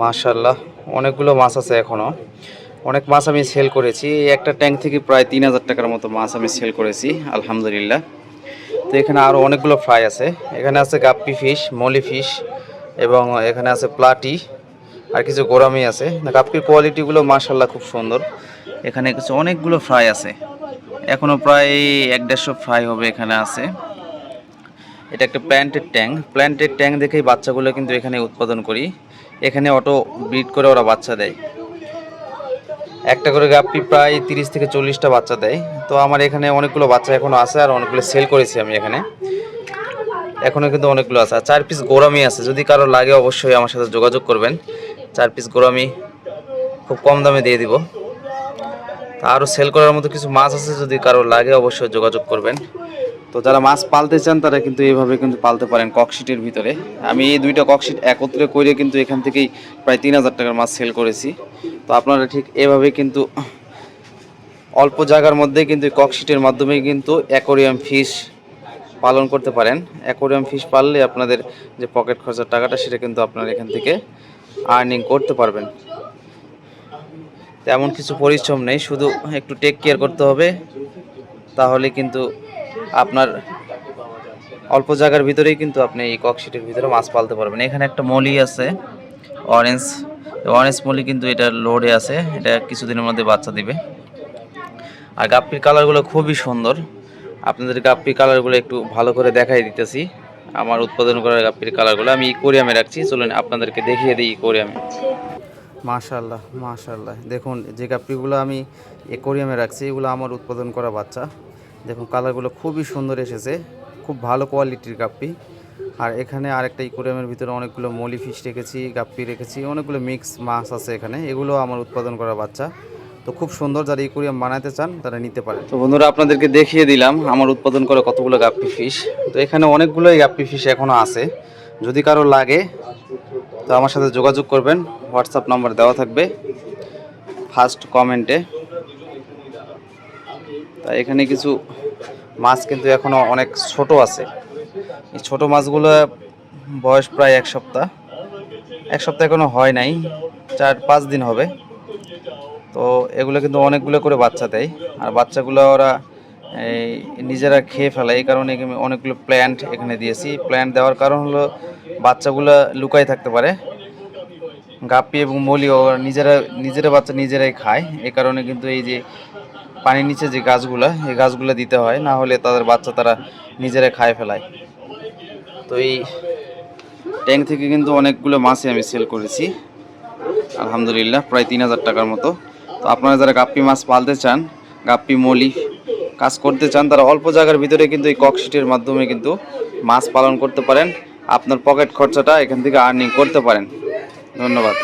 মাশাল্লাহ অনেকগুলো মাছ আছে এখনও। অনেক মাছ আমি সেল করেছি। একটা ট্যাঙ্ক থেকে প্রায় তিন হাজার টাকার মতো মাছ আমি সেল করেছি, আলহামদুলিল্লাহ। তো এখানে আরও অনেকগুলো ফ্রাই আছে। এখানে আছে গাপ্পি ফিশ মলি ফিশ এবং এখানে আছে প্লাটি আর কিছু গোরামি আছে। গাপ্পির কোয়ালিটিগুলো মাশাল্লাহ খুব সুন্দর। এখানে কিছু অনেকগুলো ফ্রাই আছে। এখনও প্রায় এক দেড়শো ফ্রাই হবে এখানে আছে। এটা একটা প্ল্যান্টের ট্যাঙ্ক প্ল্যান্টের ট্যাঙ্ক দেখেই বাচ্চাগুলো কিন্তু এখানে উৎপাদন করি। এখানে অটো ব্রিড করে ওরা বাচ্চা দেয়। একটা করে গাপ্পি প্রায় তিরিশ থেকে চল্লিশটা বাচ্চা দেয়। তো আমার এখানে অনেকগুলো বাচ্চা এখনও আছে আর অনেকগুলো সেল করেছি আমি এখানে। এখনও কিন্তু অনেকগুলো আছে। আর চার পিস গোরামি আছে। যদি কারও লাগে অবশ্যই আমার সাথে যোগাযোগ করবেন। চার পিস গোরামি খুব কম দামে দিয়ে দিব। আরও সেল করার মতো কিছু মাছ আছে যদি কারও লাগে অবশ্যই যোগাযোগ করবেন। তো যারা মাছ পালতে চান, তারা কিন্তু এইভাবে কিন্তু পালতে পারেন ককশিটের ভিতরে। আমি এই দুইটা ককশিট একত্রে করে কিন্তু এখান থেকেই প্রায় তিন হাজার টাকার মাছ সেল করেছি। তো আপনারা ঠিক এভাবে কিন্তু অল্প জায়গার মধ্যে কিন্তু ককশিটের মাধ্যমে কিন্তু অ্যাকোরিয়াম ফিশ পালন করতে পারেন। অ্যাকোরিয়াম ফিশ পাললে আপনাদের যে পকেট খরচার টাকাটা, সেটা কিন্তু আপনারা এখান থেকে আর্নিং করতে পারবেন। তেমন কিছু পরিশ্রম নেই, শুধু একটু টেক কেয়ার করতে হবে, তাহলে কিন্তু আপনার অল্প জায়গার ভিতরেই কিন্তু আপনি এই ককশিটের ভিতরে মাছ পালতে পারবেন। এখানে একটা মলি আছে অরেঞ্জ অরেঞ্জ মলি কিন্তু এটা লোডে আছে, এটা কিছুদিনের মধ্যে বাচ্চা দিবে। আর গাপ্পির কালারগুলো খুবই সুন্দর। আপনাদের গাপ্পির কালারগুলো একটু ভালো করে দেখাই দিতেছি। আমার উৎপাদন করা গাপ্পির কালারগুলো আমি ইকোরিয়ামে রাখছি। চলুন আপনাদেরকে দেখিয়ে দিই ইকোরিয়ামে মাশাল্লাহ মাশাল্লাহ দেখুন, যে গাপ্পিগুলো আমি একোরিয়ামে রাখছি, এগুলো আমার উৎপাদন করা বাচ্চা। দেখুন কালারগুলো খুবই সুন্দর এসেছে। খুব ভালো কোয়ালিটির গাপ্পি। আর এখানে আরেকটা ইকোরিয়ামের ভিতরে অনেকগুলো মলি ফিশ রেখেছি, গাপ্পি রেখেছি, অনেকগুলো মিক্স মাছ আছে এখানে। এগুলো আমার উৎপাদন করা বাচ্চা। তো খুব সুন্দর যারা ইকোরিয়াম বানাতে চান, তারা নিতে পারে তো বন্ধুরা, আপনাদেরকে দেখিয়ে দিলাম আমার উৎপাদন করা কতগুলো গাপ্পি ফিশ তো এখানে অনেকগুলোই গাপ্পি ফিশ এখনও আছে। যদি কারও লাগে, তো আমার সাথে যোগাযোগ করবেন। হোয়াটসঅ্যাপ নাম্বার দেওয়া থাকবে। ফার্স্ট কমেন্টে তা এখানে কিছু মাছ কিন্তু এখনও অনেক ছোট আছে। এই ছোট মাছগুলো বয়স প্রায় এক সপ্তাহ। এক সপ্তাহ এখনও হয় নাই, চার পাঁচ দিন হবে। তো এগুলো কিন্তু অনেকগুলো করে বাচ্চা দেয়। আর বাচ্চাগুলো ওরা এই নিজেরা খেয়ে ফেলে, এই কারণে অনেকগুলো প্ল্যান্ট এখানে দিয়েছি। প্ল্যান্ট দেওয়ার কারণ হলো বাচ্চাগুলো লুকাই থাকতে পারে। গাপ্পি এবং মলি ওরা নিজেরা নিজেরা বাচ্চা নিজেরাই খায়। এই কারণে কিন্তু এই যে পানির নিচে যে গাছগুলো, এই গাছগুলো দিতে হয়, না হলে তাদের বাচ্চা তারা নিজেরা খায় ফেলায়। তো এই ট্যাঙ্ক থেকে কিন্তু অনেকগুলো মাছই আমি সেল করেছি, আলহামদুলিল্লাহ, প্রায় তিন হাজার টাকার মতো। তো আপনারা যারা গাপ্পি মাছ পালতে চান, গাপ্পি, মলি কাজ করতে চান, তারা অল্প জায়গার ভিতরে কিন্তু এই ককশিটের মাধ্যমে কিন্তু মাছ পালন করতে পারেন। আপনার পকেট খরচাটা এখান থেকে আর্নিং করতে পারেন। ধন্যবাদ।